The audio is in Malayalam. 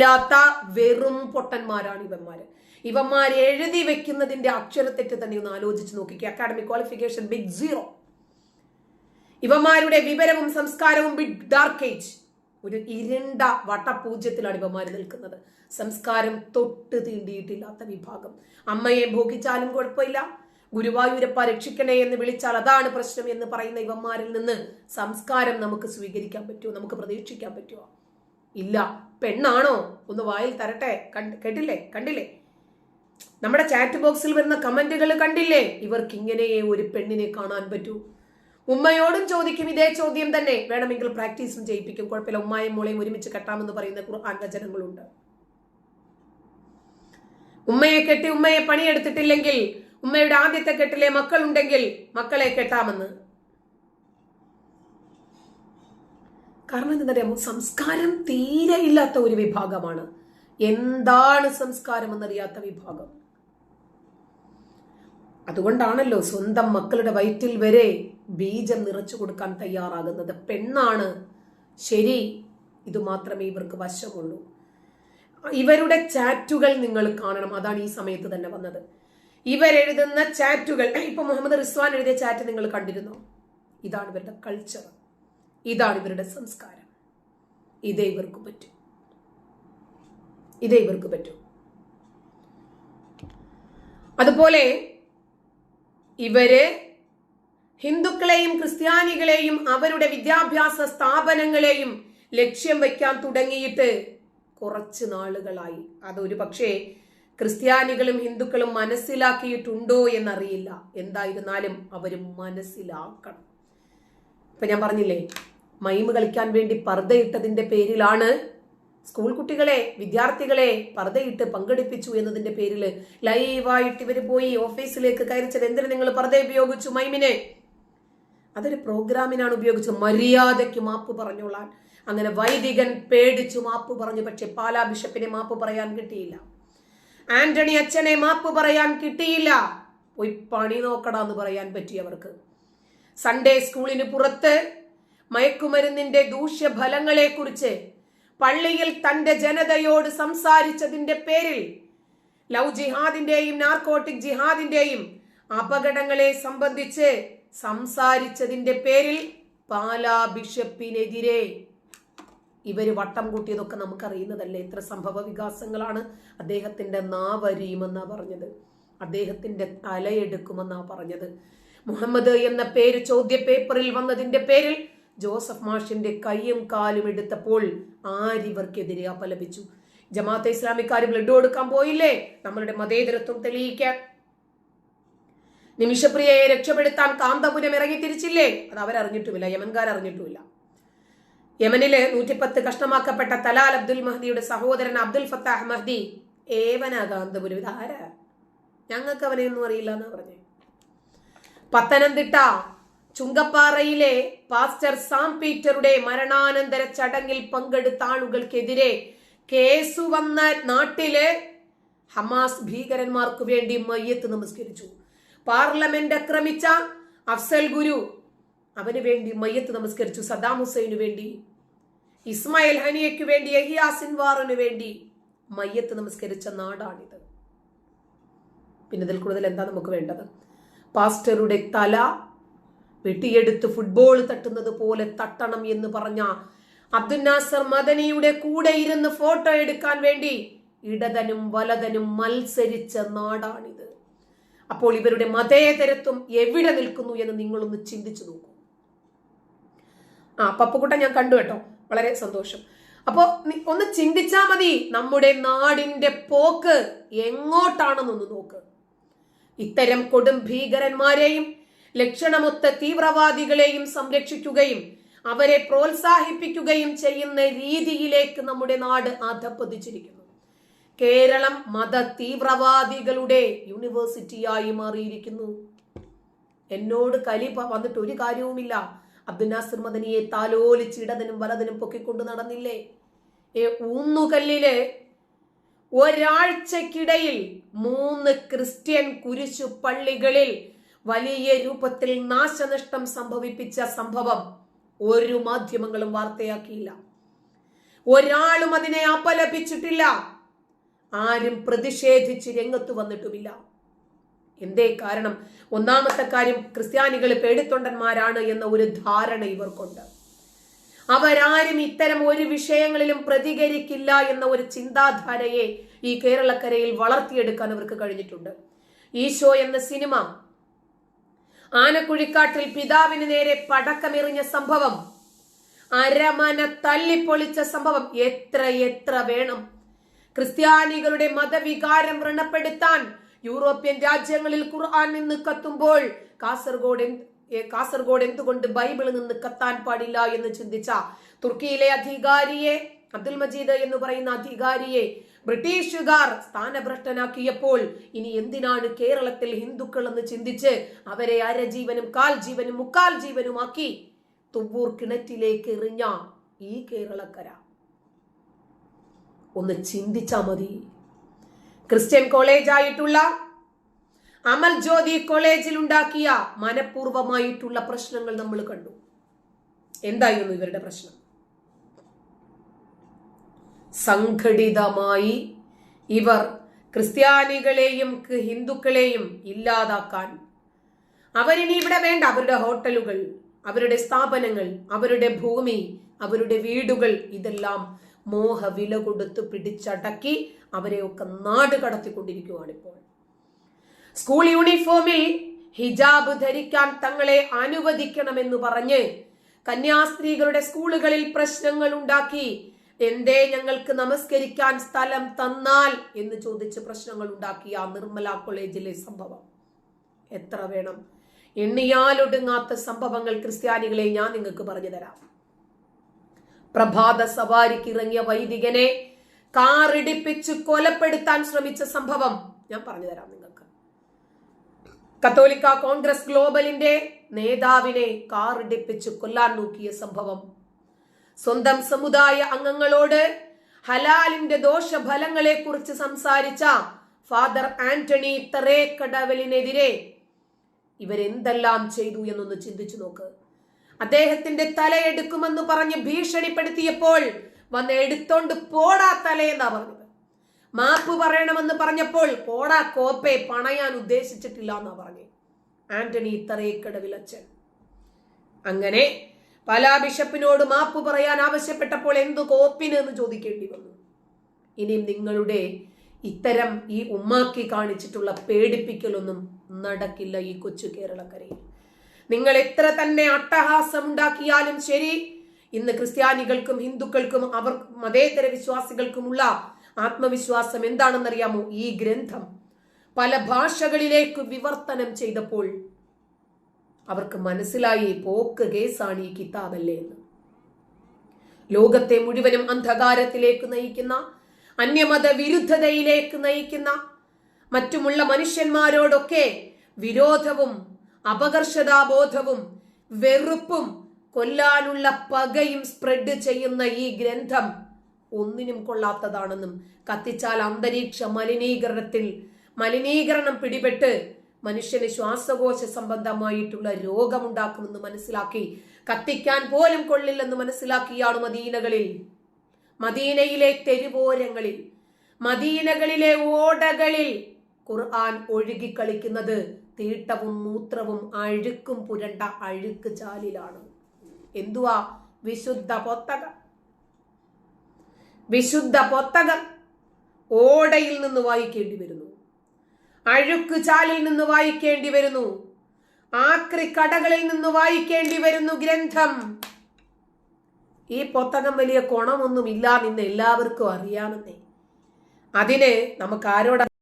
ഇല്ലാത്ത വെറും പൊട്ടന്മാരാണ് ഇവന്മാര്. ഇവന്മാർ എഴുതി വെക്കുന്നതിന്റെ അക്ഷരത്തെറ്റ് തന്നെ ഒന്ന് ആലോചിച്ച് നോക്കിക്കുക അക്കാഡമിക് ക്വാളിഫിക്കേഷൻ ബിഗ് സീറോ ഇവന്മാരുടെ വിവരവും സംസ്കാരവും ബിഗ് ഡാർക്ക് ഏജ് ഒരു ഇരുണ്ട വട്ടപൂജ്യത്തിലാണ് ഇവന്മാർ നിൽക്കുന്നത്. സംസ്കാരം തൊട്ട് തീണ്ടിയിട്ടില്ലാത്ത വിഭാഗം. അമ്മയെ ഭോഗിച്ചാലും കുഴപ്പമില്ല. ഗുരുവായൂരപ്പ രക്ഷിക്കണേ എന്ന് വിളിച്ചാൽ അതാണ് പ്രശ്നം എന്ന് പറയുന്ന ഇവന്മാരിൽ നിന്ന് സംസ്കാരം നമുക്ക് സ്വീകരിക്കാൻ പറ്റുമോ? നമുക്ക് പ്രതീക്ഷിക്കാൻ പറ്റുമോ? ഇല്ല. പെണ്ണാണോ? ഒന്ന് വായിൽ തരട്ടെ. കേട്ടില്ലേ? കണ്ടില്ലേ? നമ്മുടെ ചാറ്റ് ബോക്സിൽ വരുന്ന കമന്റുകൾ കണ്ടില്ലേ? ഇവർക്ക് ഇങ്ങനെയേ ഒരു പെണ്ണിനെ കാണാൻ പറ്റൂ? ഉമ്മയോടും ചോദിക്കും ഇതേ ചോദ്യം തന്നെ. വേണമെങ്കിൽ പ്രാക്ടീസും ചെയ്യിപ്പിക്കും. കുഴപ്പമില്ല. ഉമ്മായും മോളെയും ഒരുമിച്ച് കെട്ടാമെന്ന് പറയുന്ന ഖുർആൻ ഉമ്മയെ കെട്ടി ഉമ്മയെ പണിയെടുത്തിട്ടില്ലെങ്കിൽ ഉമ്മയുടെ ആദ്യത്തെ കെട്ടിലെ മക്കളുണ്ടെങ്കിൽ മക്കളെ കെട്ടാമെന്ന്. കാരണം എന്തെന്നറിയാമോ സംസ്കാരം തീരെ ഇല്ലാത്ത ഒരു വിഭാഗമാണ്. എന്താണ് സംസ്കാരം എന്നറിയാത്ത വിഭാഗം. അതുകൊണ്ടാണല്ലോ സ്വന്തം മക്കളുടെ വയറ്റിൽ വരെ ബീജം നിറച്ചു കൊടുക്കാൻ തയ്യാറാകുന്നത്. പെണ്ണാണ്. ശരി ഇത് മാത്രമേ ഇവർക്ക് വശമുള്ളൂ. ഇവരുടെ ചാറ്റുകൾ നിങ്ങൾ കാണണം. അതാണ് ഈ സമയത്ത് തന്നെ വന്നത്. ഇവരെഴുതുന്ന ചാറ്റുകൾ ഇപ്പൊ മുഹമ്മദ് റിസ്വാൻ എഴുതിയ ചാറ്റ് നിങ്ങൾ കണ്ടിരുന്നു? ഇതാണ് ഇവരുടെ കൾച്ചർ ഇതാണ് ഇവരുടെ സംസ്കാരം. ഇതേ ഇവർക്ക് പറ്റും. ഇതേ ഇവർക്ക് പറ്റും. അതുപോലെ ഇവർ ഹിന്ദുക്കളെയും ക്രിസ്ത്യാനികളെയും അവരുടെ വിദ്യാഭ്യാസ സ്ഥാപനങ്ങളെയും ലക്ഷ്യം വയ്ക്കാൻ തുടങ്ങിയിട്ട് കുറച്ച് നാളുകളായി. അതൊരു പക്ഷേ ക്രിസ്ത്യാനികളും ഹിന്ദുക്കളും മനസ്സിലാക്കിയിട്ടുണ്ടോ എന്നറിയില്ല. എന്തായിരുന്നാലും അവരും മനസ്സിലാക്കണം. ഇപ്പൊ ഞാൻ പറഞ്ഞില്ലേ മൈമ് കളിക്കാൻ വേണ്ടി പർദ്ദയിട്ടതിന്റെ പേരിലാണ് സ്കൂൾ കുട്ടികളെ വിദ്യാർത്ഥികളെ പർദ്ദയിട്ട് പങ്കെടുപ്പിച്ചു എന്നതിന്റെ പേരിൽ ലൈവായിട്ട് ഇവർ പോയി ഓഫീസിലേക്ക് കയറിച്ചത് എന്തിനു നിങ്ങൾ പർദ്ദ ഉപയോഗിച്ചു മൈമിനെ? അതൊരു പ്രോഗ്രാമിനാണ് ഉപയോഗിച്ചത് മര്യാദയ്ക്ക് മാപ്പ് പറഞ്ഞോളാൻ. അങ്ങനെ വൈദികൻ പേടിച്ചു മാപ്പ് പറഞ്ഞു പക്ഷെ പാലാ ബിഷപ്പിനെ മാപ്പ് പറയാൻ കിട്ടിയില്ല. ആന്റണി അച്ഛനെ മാപ്പ് പറയാൻ കിട്ടിയില്ല. പോയി പണി നോക്കടാന്ന് പറയാൻ പറ്റി അവർക്ക്. സൺഡേ സ്കൂളിന് പുറത്ത് മയക്കുമരുന്നിന്റെ ദൂഷ്യഫലങ്ങളെ കുറിച്ച് പള്ളിയിൽ തന്റെ ജനതയോട് സംസാരിച്ചതിന്റെ പേരിൽ ലവ് ജിഹാദിന്റെയും നാർക്കോട്ടിക് ജിഹാദിന്റെയും അപകടങ്ങളെ സംബന്ധിച്ച് സംസാരിച്ചതിന്റെ പേരിൽ പാലാ ബിഷപ്പിനെതിരെ ഇവർ വട്ടം കൂട്ടിയതൊക്കെ നമുക്കറിയുന്നതല്ലേ? എത്ര സംഭവ വികാസങ്ങളാണ് അദ്ദേഹത്തിന്റെ നാവരിയുമെന്നാ പറഞ്ഞത്. അദ്ദേഹത്തിന്റെ തലയെടുക്കുമെന്നാ പറഞ്ഞത്. മുഹമ്മദ് എന്ന പേര് ചോദ്യ പേപ്പറിൽ വന്നതിന്റെ പേരിൽ ജോസഫ് മാഷിന്റെ കൈയും കാലും എടുത്തപ്പോൾ ആരിവർക്കെതിരെ അപലപിച്ചു. ജമാഅത്തെ ഇസ്ലാമിക്കാർ ബ്ലഡ് കൊടുക്കാൻ പോയില്ലേ? നമ്മളുടെ മതേതരത്വം തെളിയിക്കാൻ. നിമിഷപ്രിയയെ രക്ഷപ്പെടുത്താൻ കാന്തപുരം ഇറങ്ങി തിരിച്ചില്ലേ? അത് അവരറിഞ്ഞിട്ടുമില്ല യമൻകാർ അറിഞ്ഞിട്ടുമില്ല യമനിലെ നൂറ്റിപ്പത്ത് കഷ്ണമാക്കപ്പെട്ട തലാൽ അബ്ദുൽ മഹദിയുടെ സഹോദരൻ അബ്ദുൽ ഫത്താഹ് മഹദി ഏവനാ കാന്തപുരം? ഇതാരാ? ഞങ്ങൾക്ക് അവനെയൊന്നും അറിയില്ല എന്നാ പറഞ്ഞേ. പത്തനംതിട്ട ചുങ്കപ്പാറയിലെ പാസ്റ്റർ സാം പീറ്ററുടെ മരണാനന്തര ചടങ്ങിൽ പങ്കെടുത്ത ആളുകൾക്കെതിരെ കേസു വന്ന നാട്ടിൽ ഹമാസ് ഭീകരന്മാർക്ക് വേണ്ടി മയ്യത്ത് നമസ്കരിച്ചു. പാർലമെന്റ് ആക്രമിച്ച അഫ്സൽ ഗുരു അവന് വേണ്ടി മയ്യത്ത് നമസ്കരിച്ചു. സദാം ഹുസൈനു വേണ്ടി ഇസ്മായിൽ ഹനിയയ്ക്ക് വേണ്ടി അഹിയാസിൻവാറിന് വേണ്ടി മയ്യത്ത് നമസ്കരിച്ച നാടാണിത്. പിന്നെ ഇതിൽ കൂടുതൽ എന്താ നമുക്ക് വേണ്ടത്? പാസ്റ്ററുടെ തല വെട്ടിയെടുത്ത് ഫുട്ബോൾ തട്ടുന്നത് പോലെ തട്ടണം എന്ന് പറഞ്ഞ അബ്ദുൽ നാസർ മദനിയുടെ കൂടെ ഇരുന്ന് ഫോട്ടോ എടുക്കാൻ വേണ്ടി ഇടതനും വലതനും മത്സരിച്ച നാടാണിത്. അപ്പോൾ ഇവരുടെ മതേതരത്വം എവിടെ നിൽക്കുന്നു എന്ന് നിങ്ങളൊന്ന് ചിന്തിച്ചു നോക്കൂ. ആ പപ്പുകുട്ട ഞാൻ കണ്ടു കേട്ടോ. വളരെ സന്തോഷം. അപ്പോ ഒന്ന് ചിന്തിച്ചാ മതി നമ്മുടെ നാടിന്റെ പോക്ക് എങ്ങോട്ടാണെന്നൊന്ന് നോക്ക്. ഇത്തരം കൊടും ഭീകരന്മാരെയും ലക്ഷണമൊത്ത തീവ്രവാദികളെയും സംരക്ഷിക്കുകയും അവരെ പ്രോത്സാഹിപ്പിക്കുകയും ചെയ്യുന്ന രീതിയിലേക്ക് നമ്മുടെ നാട് അധപ്പതിച്ചിരിക്കുന്നു കേരളം മത തീവ്രവാദികളുടെ യൂണിവേഴ്സിറ്റിയായി മാറിയിരിക്കുന്നു. എന്നോട് കലി വന്നിട്ട് ഒരു കാര്യവുമില്ല. അബ്ദുൽ നാസിർ മദനിയെ താലോലിച്ച് ഇടതിനും വലതിനും പൊക്കിക്കൊണ്ട് നടന്നില്ലേ? ഏ ഊന്നുകല്ലിൽ ഒരാഴ്ചക്കിടയിൽ മൂന്ന് ക്രിസ്ത്യൻ കുരിശു പള്ളികളിൽ വലിയ രൂപത്തിൽ നാശനഷ്ടം സംഭവിപ്പിച്ച സംഭവം ഒരു മാധ്യമങ്ങളും വാർത്തയാക്കിയില്ല. ഒരാളും അതിനെ അപലപിച്ചിട്ടില്ല. ആരും പ്രതിഷേധിച്ച് രംഗത്ത് വന്നിട്ടുമില്ല. എന്തേ കാരണം? ഒന്നാമത്തെ കാര്യം ക്രിസ്ത്യാനികൾ പേടിത്തൊണ്ടന്മാരാണ് എന്ന ഒരു ധാരണ ഇവർക്കുണ്ട്. അവരാരും ഇത്തരം ഒരു വിഷയങ്ങളിലും പ്രതികരിക്കില്ല എന്ന ഒരു ചിന്താധാരയെ ഈ കേരളക്കരയിൽ വളർത്തിയെടുക്കാൻ അവർക്ക് കഴിഞ്ഞിട്ടുണ്ട്. ഈശോ എന്ന സിനിമ ആനക്കുഴിക്കാട്ടിൽ പിതാവിന് നേരെ പടക്കമെറിഞ്ഞ സംഭവം. അരമന തല്ലിപ്പൊളിച്ച സംഭവം. എത്ര എത്ര വേണം? ക്രിസ്ത്യാനികളുടെ മതവികാരം വ്രണപ്പെടുത്താൻ യൂറോപ്യൻ രാജ്യങ്ങളിൽ ഖുർആൻ നിന്ന് കത്തുമ്പോൾ കാസർഗോഡ് കാസർഗോഡ് എന്തുകൊണ്ട് ബൈബിളിൽ നിന്ന് കത്താൻ പാടില്ല എന്ന് ചിന്തിച്ച തുർക്കിയിലെ അധികാരിയെ അബ്ദുൽ മജീദ് എന്ന് പറയുന്ന അധികാരിയെ ബ്രിട്ടീഷുകാർ സ്ഥാനഭ്രഷ്ടനാക്കിയപ്പോൾ ഇനി എന്തിനാണ് കേരളത്തിൽ ഹിന്ദുക്കൾ എന്ന് ചിന്തിച്ച് അവരെ അരജീവനും കാൽ ജീവനും മുക്കാൽ ജീവനുമാക്കി തുവ്വൂർ കിണറ്റിലേക്ക് എറിഞ്ഞ ഈ കേരളക്കര? ഒന്ന് ചിന്തിച്ചാ മതി. ക്രിസ്ത്യൻ കോളേജ് ആയിട്ടുള്ള അമൽ ജ്യോതി കോളേജിൽ ഉണ്ടാക്കിയ മനഃപൂർവമായിട്ടുള്ള പ്രശ്നങ്ങൾ നമ്മൾ കണ്ടു. എന്തായിരുന്നു ഇവരുടെ പ്രശ്നം? സംഘടിതമായി ഇവർ ക്രിസ്ത്യാനികളെയും ഹിന്ദുക്കളെയും ഇല്ലാതാക്കാൻ. അവരിനി ഇവിടെ വേണ്ട. അവരുടെ ഹോട്ടലുകൾ അവരുടെ സ്ഥാപനങ്ങൾ അവരുടെ ഭൂമി അവരുടെ വീടുകൾ ഇതെല്ലാം മോഹ വില കൊടുത്ത് പിടിച്ചടക്കി അവരെയൊക്കെ നാട് കടത്തിക്കൊണ്ടിരിക്കുകയാണ് ഇപ്പോൾ സ്കൂൾ യൂണിഫോമിൽ ഹിജാബ് ധരിക്കാൻ തങ്ങളെ അനുവദിക്കണമെന്ന് പറഞ്ഞ് കന്യാസ്ത്രീകളുടെ സ്കൂളുകളിൽ പ്രശ്നങ്ങൾ ഉണ്ടാക്കി എന്തേ ഞങ്ങൾക്ക് നമസ്കരിക്കാൻ സ്ഥലം തന്നാൽ എന്ന് ചോദിച്ച് പ്രശ്നങ്ങൾ ഉണ്ടാക്കിയ നിർമ്മല കോളേജിലെ സംഭവം. എത്ര വേണം? എണ്ണിയാലൊടുങ്ങാത്ത സംഭവങ്ങൾ ക്രിസ്ത്യാനികളെ ഞാൻ നിങ്ങൾക്ക് പറഞ്ഞു തരാം. പ്രഭാത സവാരിക്ക് ഇറങ്ങിയ വൈദികനെ കാറിടിപ്പിച്ച് കൊലപ്പെടുത്താൻ ശ്രമിച്ച സംഭവം ഞാൻ പറഞ്ഞു തരാം നിങ്ങൾക്ക്. കത്തോലിക്ക കോൺഗ്രസ് ഗ്ലോബലിന്റെ നേതാവിനെ കാറിടിപ്പിച്ച് കൊല്ലാൻ നോക്കിയ സംഭവം സ്വന്തം സമുദായ അംഗങ്ങളോട് ഹലാലിന്റെ ദോഷഫലങ്ങളെ കുറിച്ച് സംസാരിച്ച ഫാദർ ആന്റണി തറേക്കടവലിനെതിരെ ഇവരെന്തെല്ലാം ചെയ്തു എന്നൊന്ന് ചിന്തിച്ചു നോക്ക്. അദ്ദേഹത്തിന്റെ തലയെടുക്കുമെന്ന് പറഞ്ഞ് ഭീഷണിപ്പെടുത്തിയപ്പോൾ വന്ന് എടുത്തോണ്ട് പോടാ തലയെന്നാ പറഞ്ഞത്. മാപ്പ് പറയണമെന്ന് പറഞ്ഞപ്പോൾ പോടാ കോപ്പെ പണയാൻ ഉദ്ദേശിച്ചിട്ടില്ല എന്നാ പറഞ്ഞു. ആന്റണി തറേക്കടവിലച്ചൻ. അങ്ങനെ പല ബിഷപ്പിനോട് മാപ്പ് പറയാൻ ആവശ്യപ്പെട്ടപ്പോൾ എന്തു കോപ്പിന് എന്ന് ചോദിക്കേണ്ടി വന്നു. ഇനിയും നിങ്ങളുടെ ഇത്തരം ഈ ഉമ്മാക്കി കാണിച്ചിട്ടുള്ള പേടിപ്പിക്കലൊന്നും നടക്കില്ല ഈ കൊച്ചു കേരളക്കരയിൽ. നിങ്ങൾ എത്ര തന്നെ അട്ടഹാസം ഉണ്ടാക്കിയാലും ശരി ഇന്ന് ക്രിസ്ത്യാനികൾക്കും ഹിന്ദുക്കൾക്കും അവർ മതേതര വിശ്വാസികൾക്കുമുള്ള ആത്മവിശ്വാസം എന്താണെന്നറിയാമോ? ഈ ഗ്രന്ഥം പല ഭാഷകളിലേക്ക് വിവർത്തനം ചെയ്തപ്പോൾ അവർക്ക് മനസ്സിലായി പോക്ക് കേസാണ് ഈ കിതാബല്ലേ എന്ന്. ലോകത്തെ മുഴുവനും അന്ധകാരത്തിലേക്ക് നയിക്കുന്ന അന്യമത വിരുദ്ധതയിലേക്ക് നയിക്കുന്ന മറ്റുമുള്ള മനുഷ്യന്മാരോടൊക്കെ വിരോധവും അപകർഷതാബോധവും വെറുപ്പും കൊല്ലാനുള്ള പകയും സ്പ്രെഡ് ചെയ്യുന്ന ഈ ഗ്രന്ഥം ഒന്നിനും കൊള്ളാത്തതാണെന്നും കത്തിച്ചാൽ അന്തരീക്ഷ മലിനീകരണത്തിൽ മലിനീകരണം പിടിപെട്ട് മനുഷ്യന് ശ്വാസകോശ സംബന്ധമായിട്ടുള്ള രോഗമുണ്ടാക്കുമെന്ന് മനസ്സിലാക്കി കത്തിക്കാൻ പോലും കൊള്ളില്ലെന്ന് മനസ്സിലാക്കിയാണ് മദീനകളിൽ. മദീനയിലെ തെരുവോരങ്ങളിൽ മദീനകളിലെ ഓടകളിൽ ഖുർആൻ ഒഴുകിക്കളിക്കുന്നത് തീട്ടവും മൂത്രവും അഴുക്കും പുരണ്ട അഴുക്ക് ചാലിലാണ്. എന്തുവാ? വിശുദ്ധ പൊത്തകം. വിശുദ്ധ പൊത്തകം ഓടയിൽ നിന്ന് വായിക്കേണ്ടി വരുന്നു. അഴുക്ക് ചാലിൽ നിന്ന് വായിക്കേണ്ടി വരുന്നു ആക്രി കടകളിൽ നിന്ന് വായിക്കേണ്ടി വരുന്നു ഗ്രന്ഥം. ഈ പുസ്തകം വലിയ ഗുണമൊന്നും ഇല്ലാന്ന് എല്ലാവർക്കും അറിയാമെന്നേ. അതിന് നമുക്ക് ആരോട്